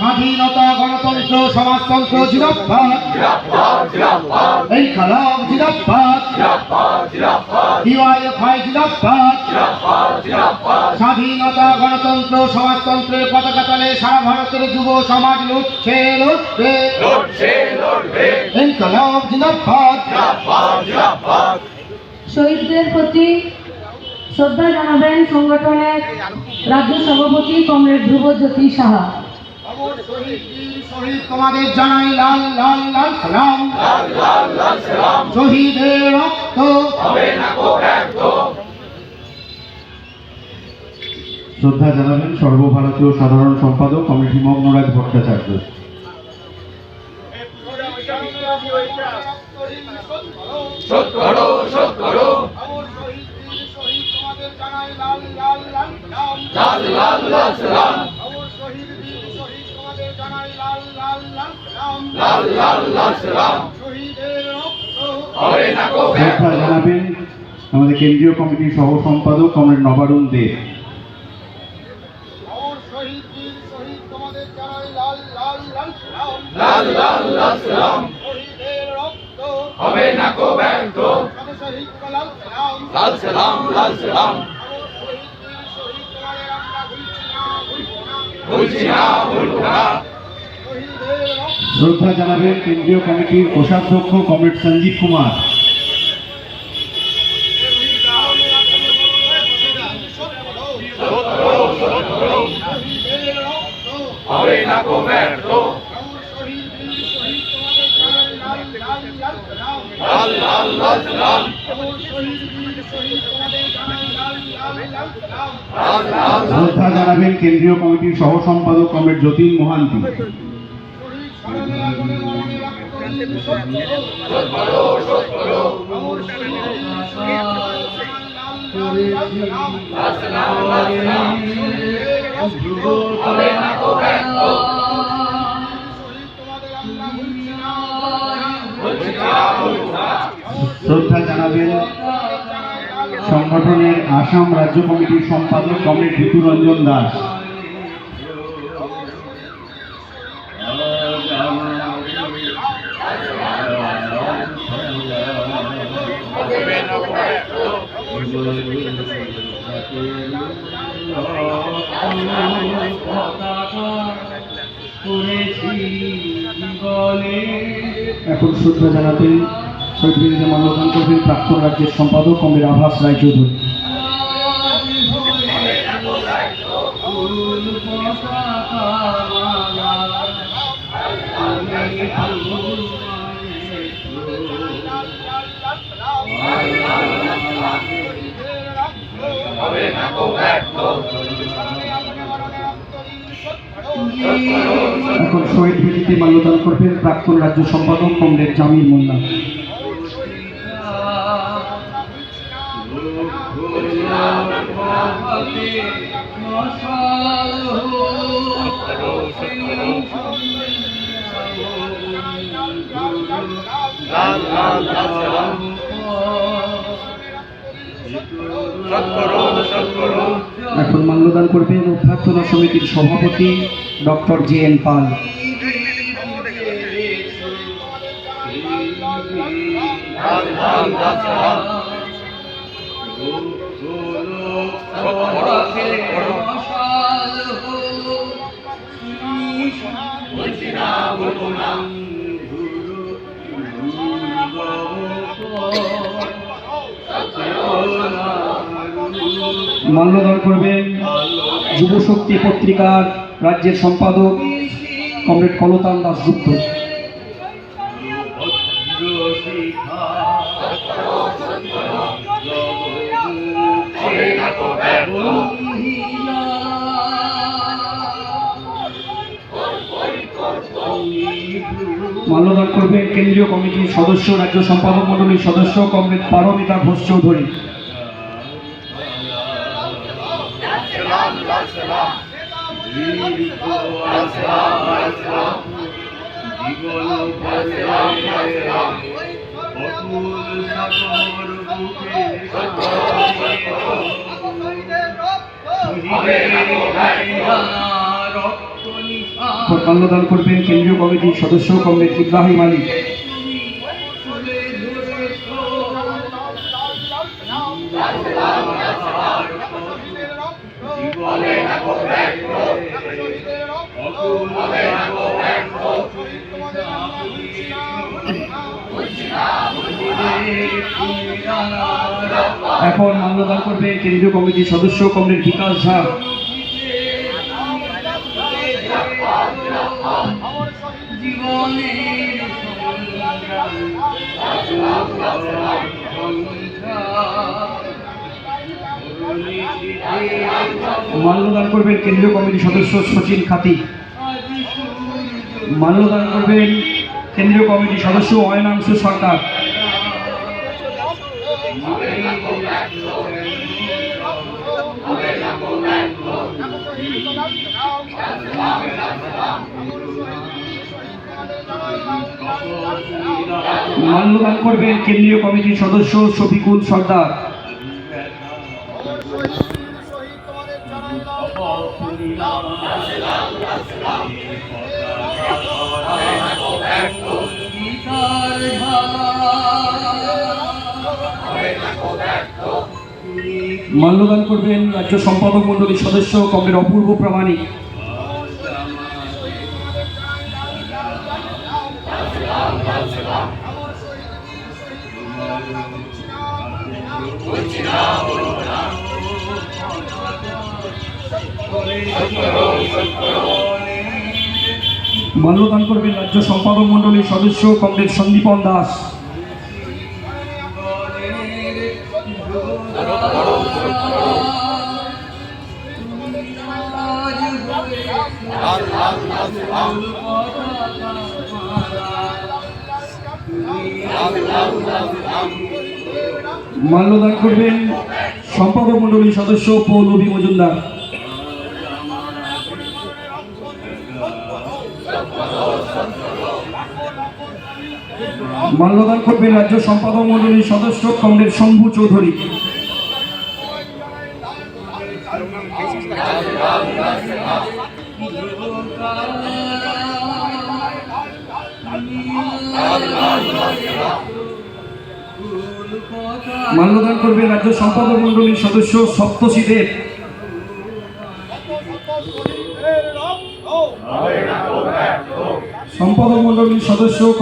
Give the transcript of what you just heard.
স্বাধীনতা গণতন্ত্র সমাজতন্ত্র জিন্দাবাদ এই স্বাধীনতা গণতন্ত্র সমাজতন্ত্রের পতাকা তলে সারা ভারতের যুব সমাজ লুটছে এই শহীদদের প্রতি শ্রদ্ধা জানাবেন সংগঠনের রাজ্য সভাপতি কমরেড ধ্রুবজ্যোতি সাহা। শহীদ তোমাদের জানাই লাল লাল লাল সালাম। শহীদের রক্ত। শ্রদ্ধা জানাবেন সর্বভারতীয় সাধারণ সম্পাদক কমিটি মগ্নরাজ ভট্টাচার্য। অমর লাল লাল লাল সালাম অমর শহীদ বীর শহীদ তোমাদের জানাই লাল লাল লাল সালাম শহীদের রক্ত শ্রদ্ধা জানাবেন আমাদের কেন্দ্রীয় কমিটির সহ সম্পাদক কমরেড নবারুণ দেব অমর শহীদ বীর শহীদ তোমাদের জানাই লাল লাল লাল সালাম শহীদের রক্ত হবে না কো ব্যর্থ লাল সালাম লাল সালাম লাল সালাম শ্রদ্ধা জানাবেন কেন্দ্রীয় কমিটির কোষাধ্যক্ষ কমরেড সঞ্জীব কুমার। শ্রদ্ধা জানাবেন কেন্দ্রীয় কমিটির সহ সম্পাদক কমরেড যতীন মহান্তি। শ্রদ্ধা জানাবেন সংগঠনের আসাম রাজ্য কমিটির সম্পাদক কমরেড ঋতুরঞ্জন দাস। এখন শ্রদ্ধা জানাবেন বীরদের মাল্যদান করবেন প্রাক্তন রাজ্যের সম্পাদক কমরেড আভাস রায়চৌধুরী এখন শহীদ বেদিতে মাল্যদান করবেন প্রাক্তন রাজ্য সম্পাদক কমরেড জামিল মোল্লা এখন মাল্যদান করবেন অভ্যর্থনা সমিতির সভাপতি ডক্টর জে এন পাল। মাল্যদান করবেন যুব শক্তি পত্রিকার রাজ্যের সম্পাদক কমরেড কলতান দাসগুপ্ত মাল্যদান করবেন কেন্দ্রীয় কমিটির সদস্য, রাজ্য সম্পাদক মণ্ডলীর সদস্য কমরেড পারমিতা ঘোষ চৌধুরী। সালাম লাল লাল লাল লাল লাল করবেন কেন্দ্রীয় কমিটির সদস্য কমরেড ইব্রাহিম আলী। শহীদের রক্ত জীবনে ভুলছি না, এখন মাল্যদান করবেন কেন্দ্রীয় কমিটির সদস্য কমরেড বিকাশ ঝা। জীবনের মাল্যদান করবেন কেন্দ্রীয় কমিটির সদস্য সচিন খাতি। মাল্যদান করবেন কেন্দ্রীয় কমিটির সদস্য অয়নাংশু সরকার। মাল্যদান করবেন কেন্দ্রীয় কমিটির সদস্য শফিকুল সর্দার। মাল্যদান করবেন রাজ্য সম্পাদক মন্ডলীর সদস্য কবির অপূর্ব প্রামাণিক। মাল্যদান করবেন রাজ্য সম্পাদক মণ্ডলীর সদস্য কমরেড সন্দীপন দাস। মাল্যদান করবেন সম্পাদক মণ্ডলীর সদস্য পৌলভী মজুমদার। মাল্যদান করবেন রাজ্য সম্পাদক মণ্ডলীর সদস্য কমরেড শম্ভু চৌধুরী। মাল্যদান করবেন রাজ্য সম্পাদক মণ্ডলীর সদস্য সপ্তশী দেব। সম্পাদক মণ্ডলীর সদস্য